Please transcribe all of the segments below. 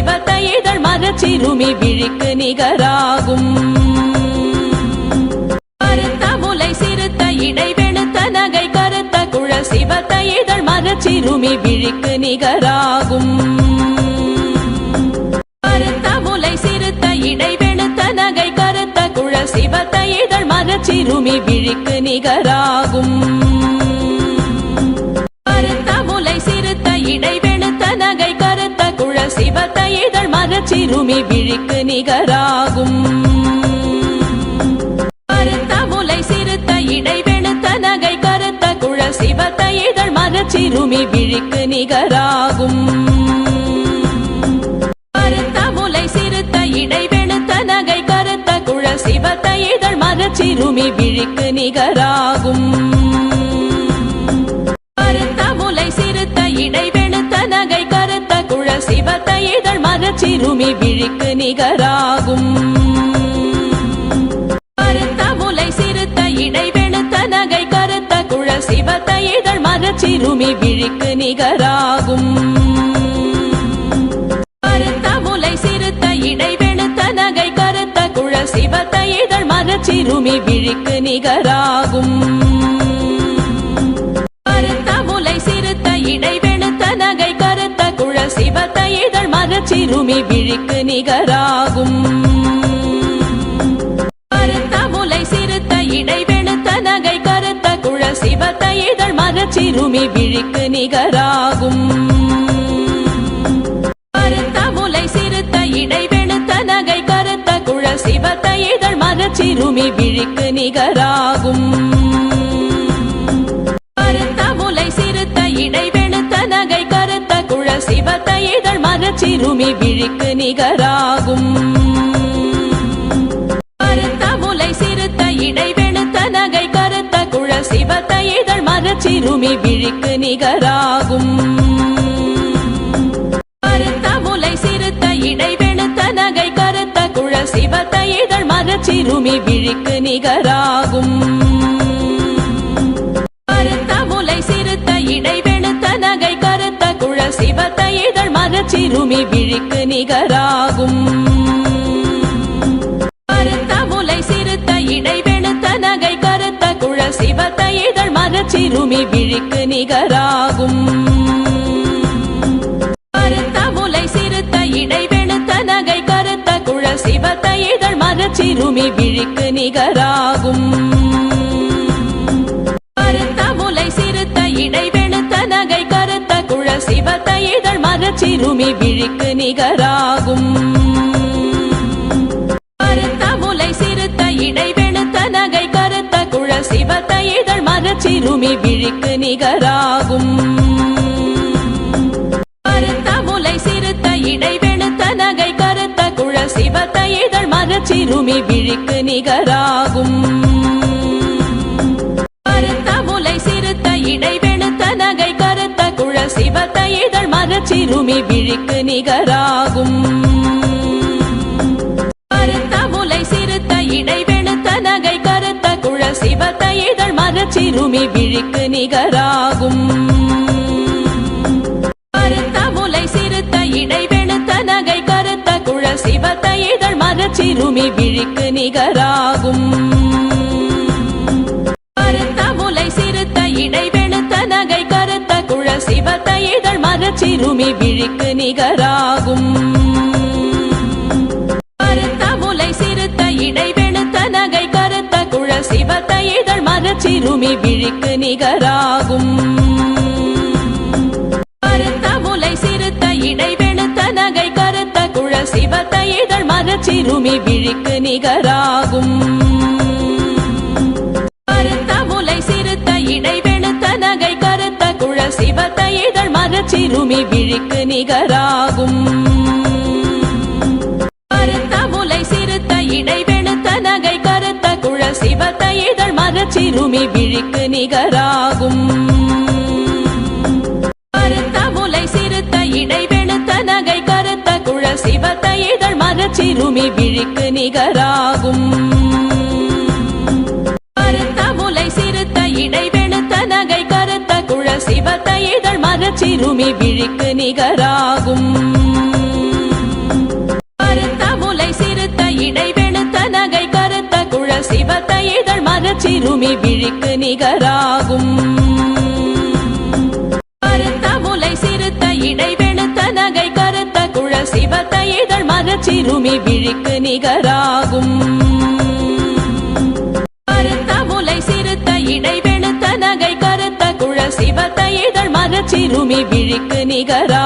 சிவத்த இதழ் மரச்சிறுமி விழிக்கு நிகராகும் கருத்த முலை சிறுத்த இடை வெளுத்த நகை கருத்த குழல் சிவத்த இதழ் மரச்சிறுமி விழிக்கு நிகராகும் கருத்த முலை சிறுத்த இடை வெளுத்த நகை கருத்த குழல் சிவத்த இதழ் மரச்சிறுமி விழிக்கு நிகராகும் சிறுமி விழிக்கு நிகராகும். கருத்த முலை சிறுத்த இடை வெளுத்த நகை கருத்த குழல் சிவத்த இதழ் மன சிறுமி விழிக்கு நிகராகும் இதழ் விழிக்கு நிகராகும். கருத்த முலை சிறுத்த இடை வெளுத்த நகை கருத்த குழல் சிவத்த இதழ் மரச்சிறுமி விழிக்கு நிகராகும். கருத்த முலை சிறுத்த இடை வெளுத்த நகை கருத்த குழல் சிவத்த இதழ் மரச்சிறுமி விழிக்கு நிகராகும். சிறுமி விழிக்கு நிகராகும். கருத்த முலை சிறுத்த இடை வெளுத்த நகை கருத்த குழல் சிவத்த இதழ் மரச்சிறுமி விழிக்கு நிகராகும். கருத்த முலை சிறுத்த இடை வெளுத்த நகை கருத்த குழல் சிவத்த இதழ் மரச்சிறுமி விழிக்கு நிகராகும். சிறுமி விழிக்கு நிகராகும். கருத்த முலை சிறுத்த இடை வெளுத்த நகை கருத்த குழல் சிவத்த இதழ் மரச்சிறுமி விழிக்கு நிகராகும். கருத்த முலை சிறுத்த இடை வெளுத்த நகை கருத்த குழல் சிவத்த இதழ் மரச்சிறுமி விழிக்கு நிகராகும் மரச்சிறுமி விழிக்கு நிகராகும். கருத்த முலை சிறுத்த இடை வெளுத்த நகை கருத்த குழல் சிவத்த இதழ் மரச்சிறுமி விழிக்கு நிகராகும். கருத்த முலை சிறுத்த இடை வெளுத்த நகை கருத்த குழல் சிவத்த இதழ் மரச்சிறுமி விழிக்கு நிகராகும். கருத்த முலை சிறுத்த இடை வெளுத்த நகை கருத்த குழல் சிவத்த இதழ் சிறுமி விழிக்கு நிகராகும். கருத்த முலை சிறுத்த இடை வெளுத்த நகை கருத்த குழல் சிவத்த இதழ் மரச்சிறுமி விழிக்கு நிகராகும். கருத்த முலை சிறுத்த இடை வெளுத்த நகை கருத்த குழல் சிவத்த இதழ் மரச்சிறுமி விழிக்கு நிகராகும். சிறுமி விழிக்கு நிகராகும். கருத்த முலை சிறுத்த இடை வெளுத்த நகை கருத்த குழல் சிவத்த இதழ் மரச்சிறுமி விழிக்கு நிகராகும். கருத்த முலை சிறுத்த இடை வெளுத்த நகை கருத்த குழல் சிவத்த இதழ் மரச்சிறுமி விழிக்கு நிகராகும் மரச்சிறுமி விழிக்கு நிகராகும். கருத்த முலை சிறுத்த இடை வெளுத்த நகை கருத்த குழல் சிவத்த இதழ் மரச்சிறுமி விழிக்கு நிகராகும். கருத்த முலை சிறுத்த இடை வெளுத்த நகை கருத்த குழல் சிவத்த இதழ் மரச்சிறுமி விழிக்கு நிகராகும். சிறுமி விழிக்கு நிகராகும். கருத்த முலை சிறுத்த இடை வெளுத்த நகை கருத்த குழல் சிவத்த இதழ் மரச்சிறுமி விழிக்கு நிகராகும். கருத்த முலை சிறுத்த இடை வெளுத்த நகை கருத்த குழல் சிவத்த இதழ் மரச்சிறுமி விழிக்கு நிகராகும். சிறுமி விழிக்கு நிகராகும். கருத்த முலை சிறுத்த இடை வெளுத்த நகை கருத்த குழல் சிவத்த இதழ் மரச்சிறுமி விழிக்கு நிகராகும். கருத்த முலை சிறுத்த இடை வெளுத்த நகை கருத்த குழல் சிவத்த இதழ் மரச்சிறுமி விழிக்கு நிகராகும்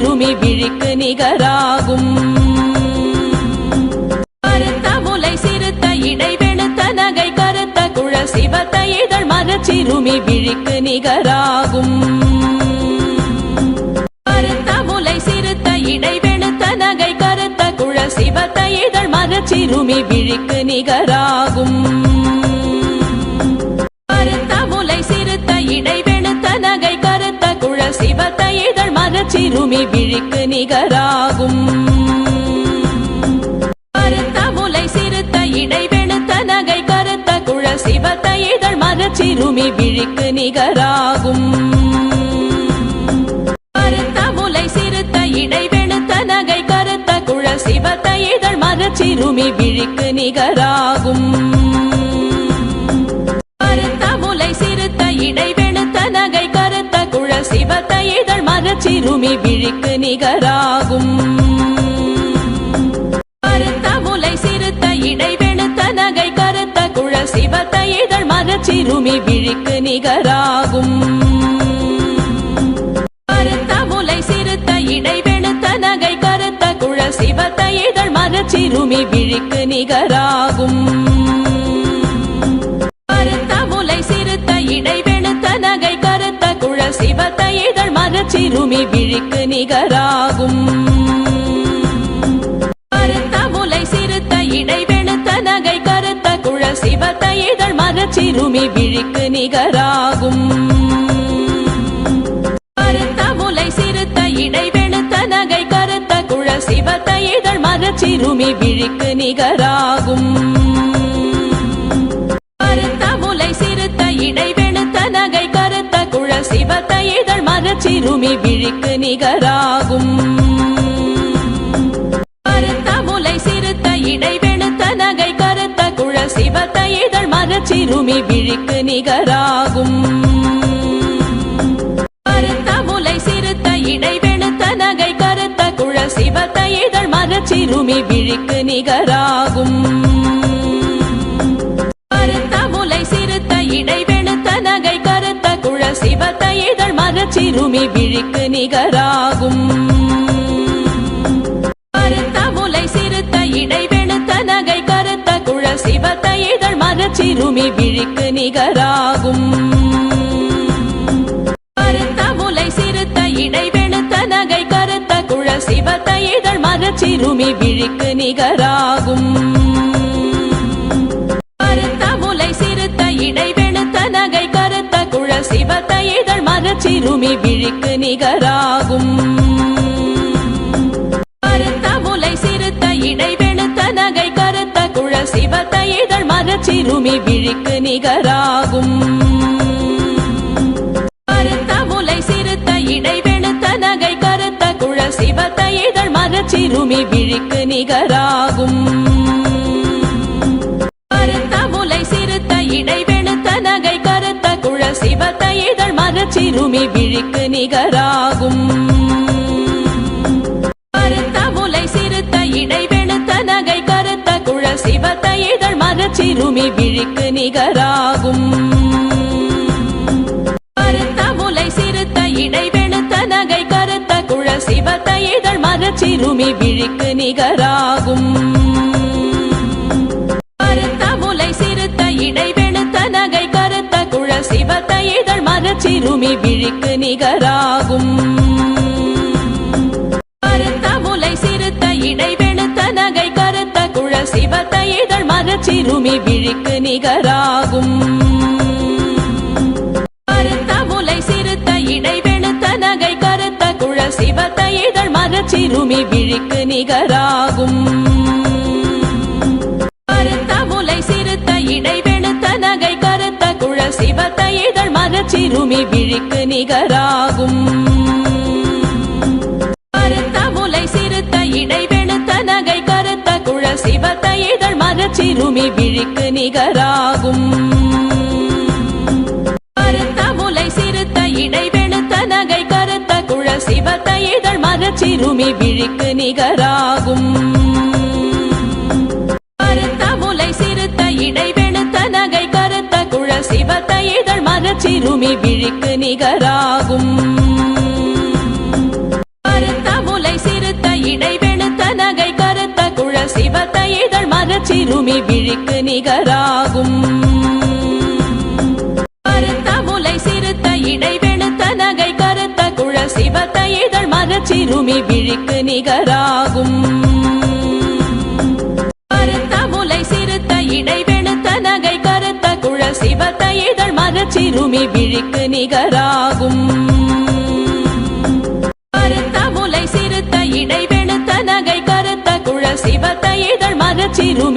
சிறுமி விழிக்கு நிகராகும். கருத்த முலை சிறுத்த இடை வெளுத்த நகை கருத்த குழல் சிவத்த இதழ் மரச்சிறுமி விழிக்கு நிகராகும். கருத்த முலை சிறுத்த இடை வெளுத்த நகை கருத்த குழல் சிவத்த இதழ் மரச்சிறுமி விழிக்கு நிகராகும். இதழ் மரச்சிறுமி விழிக்கு நிகராகும். கருத்த முலை சிறுத்த இடை வெளுத்த நகை கருத்த குழல் சிவத்த இதழ் மரச்சிறுமி விழிக்கு நிகராகும். கருத்த முலை சிறுத்த இடை வெளுத்த நகை கருத்த குழல் சிவத்த இதழ் மரச்சிறுமி விழிக்கு நிகராகும். சிறுமி விழிக்கு நிகராகும். கருத்த முலை சிறுத்த இடை வெளுத்த நகை கருத்த குழல் சிவத்த இதழ் மரச்சிறுமி விழிக்கு நிகராகும் செல்வத்த இதழ் மரச்சிறுமி விழிக்கு நிகராகும். கருத்த முலை சிறுத்த இடை வெளுத்த நகை கருத்த குழல் சிவத்த இதழ் மரச்சிறுமி விழிக்கு நிகராகும். கருத்த முலை சிறுத்த இடை வெளுத்த நகை கருத்த குழல் சிவத்த இதழ் மரச்சிறுமி விழிக்கு நிகராகும். குழல் இதழ் மரச்சிறுமி விழிக்கு நிகராகும். கருத்த முலை சிறுத்த இடை வெளுத்த நகை கருத்த குழல் சிவத்த இதழ் மரச்சிறுமி விழிக்கு நிகராகும். கருத்த முலை சிறுத்த இடை வெளுத்த நகை கருத்த குழல் சிவத்த இதழ் மரச்சிறுமி விழிக்கு நிகராகும். சிறுமி விழிக்கு நிகராகும். கருத்த முலை சிறுத்த இடை வெளுத்த நகை கருத்த குழல் சிவத்த இதழ் மரச்சிறுமி விழிக்கு நிகராகும். கருத்த முலை சிறுத்த இடை வெளுத்த நகை கருத்த குழல் சிவத்த இதழ் மரச்சிறுமி விழிக்கு நிகராகும். கருத்த முலை சிறுத்த இடை வெளுத்த நகை கருத்த குழல் சிவத்த இருமி விழிக்கு நிகராகும். கருத்த முலை சிறுத்த இடை வெளுத்த நகை கருத்த குழல் சிவத்த இதழ் மரச்சிறுமி விழிக்கு நிகராகும். கருத்த முலை சிறுத்த இடை வெளுத்த நகை கருத்த குழல் சிவத்த இதழ் மரச்சிறுமி விழிக்கு நிகராகும். சிவத்த இதழ் மரச்சிறுமி விழிக்கு நிகராகும். கருத்த முலை சிறுத்த இடை வெளுத்த நகை கருத்த குழல் சிவத்த இதழ் மரச்சிறுமி விழிக்கு நிகராகும். நிகராகும் கருத்த முலை சிறுத்த இடை வெளுத்த நகை கருத்த குழல் சிவத்த இதழ் மரச்சிறுமி விழிக்கு நிகராகும். கருத்த முலை சிறுத்த இடை வெளுத்த நகை கருத்த குழல் சிவத்த இதழ் மரச்சிறுமி விழிக்கு நிகராகும். சிறுமி விழிக்கு நிகராகும். கருத்த முலை சிறுத்த இடை வெளுத்த நகை கருத்த குழல் சிவத்த இதழ் மரச்சிறுமி விழிக்கு நிகராகும். கருத்த முலை சிறுத்த இடை வெளுத்த நகை கருத்த குழல் சிவத்த இதழ் மரச்சிறுமி விழிக்கு நிகராகும். சிவத்த இதழ் மரச்சிறுமி விழிக்கு நிகராகும். கருத்த முலை சிறுத்த இடை வெளுத்த நகை கருத்த குழல் சிவத்த இதழ் மரச்சிறுமி விழிக்கு நிகராகும். கருத்த முலை சிறுத்த இடை வெளுத்த நகை கருத்த குழல் சிவத்த இதழ் மரச்சிறுமி விழிக்கு நிகராகும்.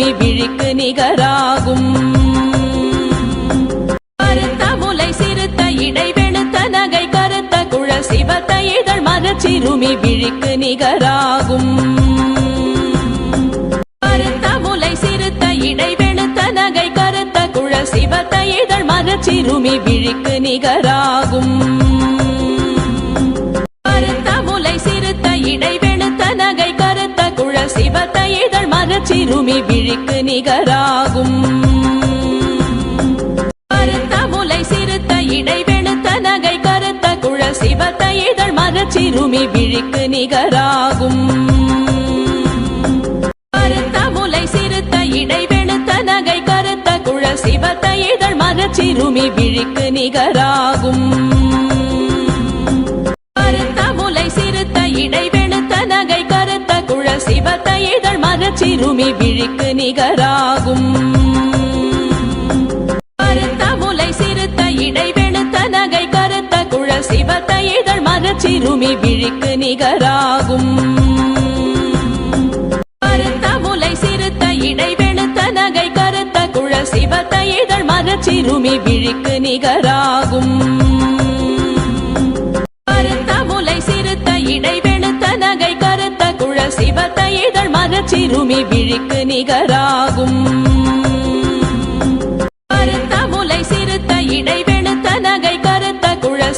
மரச்சிறுமி விழிக்கு நிகராகும். கருத்த முலை சிறுத்த இடை வெளுத்த நகை கருத்த குழல் சிவத்த இதழ் மரச்சிறுமி விழிக்கு நிகராகும். கருத்த முலை சிறுத்த இடை வெளுத்த நகை கருத்த குழல் சிவத்த இதழ் மரச்சிறுமி விழிக்கு நிகராகும். சிறுமி விழிக்கு நிகராகும். கருத்த முலை சிறுத்த இடை வெளுத்த நகை கருத்த குழல் சிவத்த இதழ் மரச்சிறுமி விழிக்கு நிகராகும். கருத்த முலை சிறுத்த இடை வெளுத்த நகை கருத்த குழல் சிவத்த இதழ் மரச்சிறுமி விழிக்கு நிகராகும். கருத்த முலை சிறுத்த இடை சிறுமி விழிக்கு நிகராகும். கருத்த முலை சிறுத்த இடை வெளுத்த நகை கருத்த குழல் சிவத்த இதழ் மரச்சிறுமி விழிக்கு நிகராகும். கருத்த முலை சிறுத்த இடை வெளுத்த நகை கருத்த குழல் சிவத்த இதழ் மரச்சிறுமி விழி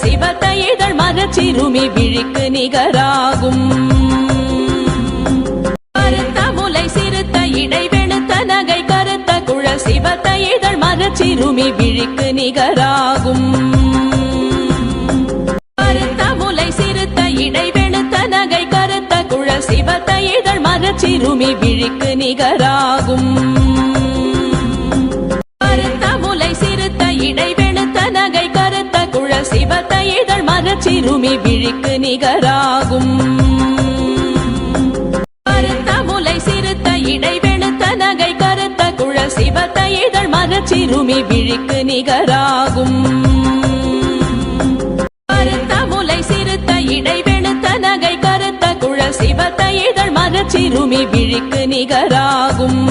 சிவத்த இதழ் மரச்சிறுமி விழிக்கு நிகராகும். கருத்த முலை சிறுத்த இடை வெளுத்த நகை கருத்த குழல் சிவத்த இதழ் மரச்சிறுமி விழிக்கு நிகராகும். கருத்த முலை சிறுத்த இடை வெளுத்த நகை கருத்த குழல் சிவத்த இதழ் மரச்சிறுமி விழிக்கு நிகராகும். சிறுமி விழிக்கு நிகராகும். கருத்த முலை சிறுத்த இடை வெளுத்த நகை கருத்த குழல் சிவத்த இதழ் மரச்சிறுமி விழிக்கு நிகராகும். கருத்த முலை சிறுத்த இடை வெளுத்த நகை கருத்த குழல் சிவத்த இதழ் மரச்சிறுமி விழிக்கு நிகராகும்.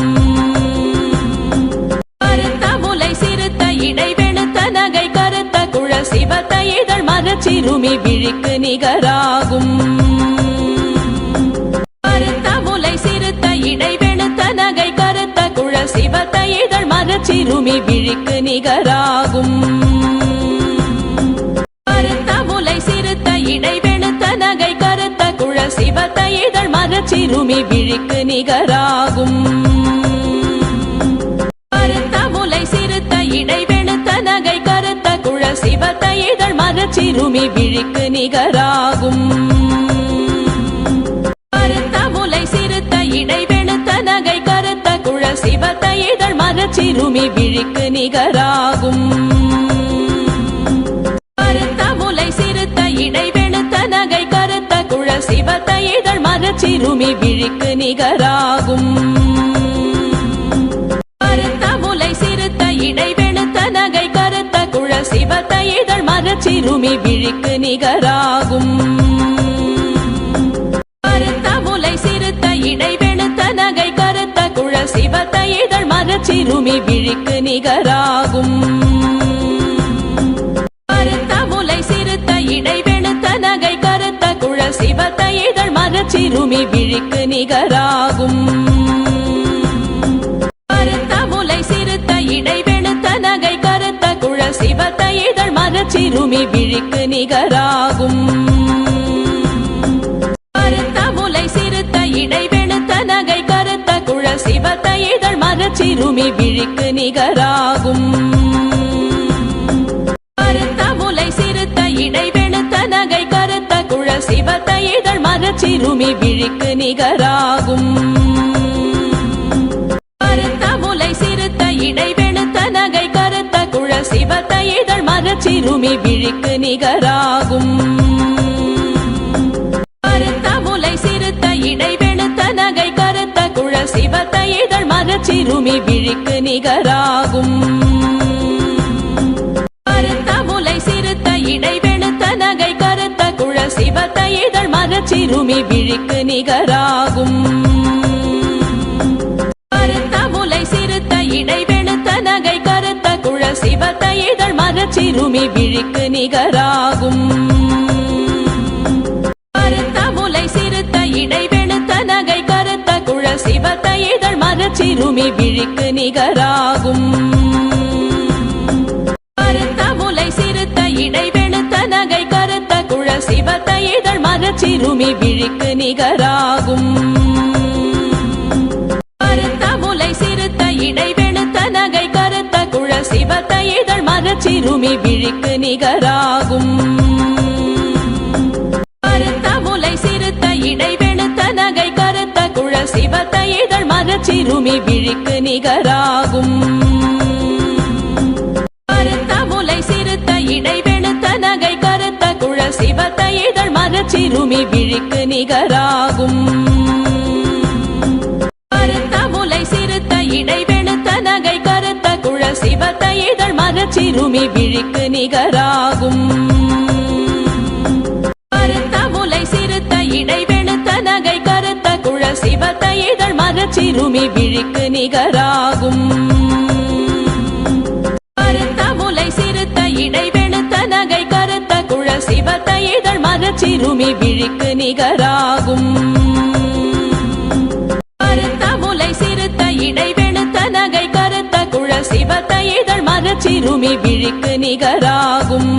இதழ் விழிக்கு நிகராகும். கருத்த முலை சிறுத்த இடை வெளுத்த நகை கருத்த குழல் சிவத்த இதழ் மரச்சிறுமி விழிக்கு நிகராகும். கருத்த முலை சிறுத்த இடை வெளுத்த நகை கருத்த குழல் சிவத்த இதழ் மரச்சிறுமி விழிக்கு நிகராகும் மரச்சிறுமி விழிக்கு நிகராகும். கருத்த முலை சிறுத்த இடை வெளுத்த நகை கருத்த குழல் சிவத்த இதழ் மரச்சிறுமி விழிக்கு நிகராகும். கருத்த முலை சிறுத்த இடை வெளுத்த நகை கருத்த குழல் சிவத்த இதழ் மரச்சிறுமி விழிக்கு நிகராகும். கருத்த முலை சிறுத்த இடை வெளுத்த நகை கருத்த குழல் சிவத்த சிறுமி விழிக்கு நிகராகும். கருத்த முலை சிறுத்த இடை வெளுத்த நகை கருத்த குழல் சிவத்த இதழ் மரச்சிறுமி விழிக்கு நிகராகும். கருத்த முலை சிறுத்த இடை வெளுத்த நகை கருத்த குழல் சிவத்த இதழ் மரச்சிறுமி விழிக்கு நிகராகும். சிறுமி விழிக்கு நிகராகும். கருத்த முலை சிறுத்த இடை வெளுத்த நகை கருத்த குழல் சிவத்த இதழ் மரச்சிறுமி விழிக்கு நிகராகும். கருத்த முலை சிறுத்த இடை வெளுத்த நகை கருத்த குழல் சிவத்த இதழ் மரச்சிறுமி விழிக்கு நிகராகும் விழிக்கு நிகராகும். கருத்த முலை சிறுத்த இடை வெளுத்த நகை கருத்த குழல் சிவத்த இதழ் மரச்சிறுமி விழிக்கு நிகராகும். கருத்த முலை சிறுத்த இடை வெளுத்த நகை கருத்த குழல் சிவத்த இதழ் மரச்சிறுமி விழிக்கு நிகராகும். மரச்சிறுமி விழிக்கு நிகராகும். கருத்த முலை சிறுத்த இடை வெளுத்த நகை கருத்த குழல் சிவத்த இதழ் மரச்சிறுமி விழிக்கு நிகராகும். கருத்த முலை சிறுத்த இடை வெளுத்த நகை கருத்த குழல் சிவத்த இதழ் மரச்சிறுமி விழிக்கு நிகராகும். சிறுமி விழிக்கு நிகராகும். கருத்த முலை சிறுத்த இடை வெளுத்த நகை கருத்த குழல் சிவத்த இதழ் மரச்சிறுமி விழிக்கு நிகராகும். கருத்த முலை சிறுத்த இடை வெளுத்த நகை கருத்த குழல் சிவத்த இதழ் மரச்சிறுமி விழிக்கு நிகராகும். மரச்சிறுமி விழிக்கு நிகராகும். கருத்த முலை சிறுத்த இடை வெளுத்த நகை கருத்த குழல் சிவத்த இதழ் மரச்சிறுமி விழிக்கு நிகராகும். கருத்த முலை சிறுத்த இடை வெளுத்த நகை கருத்த குழல் சிவத்த இதழ் மரச்சிறுமி விழிக்கு நிகராகும்.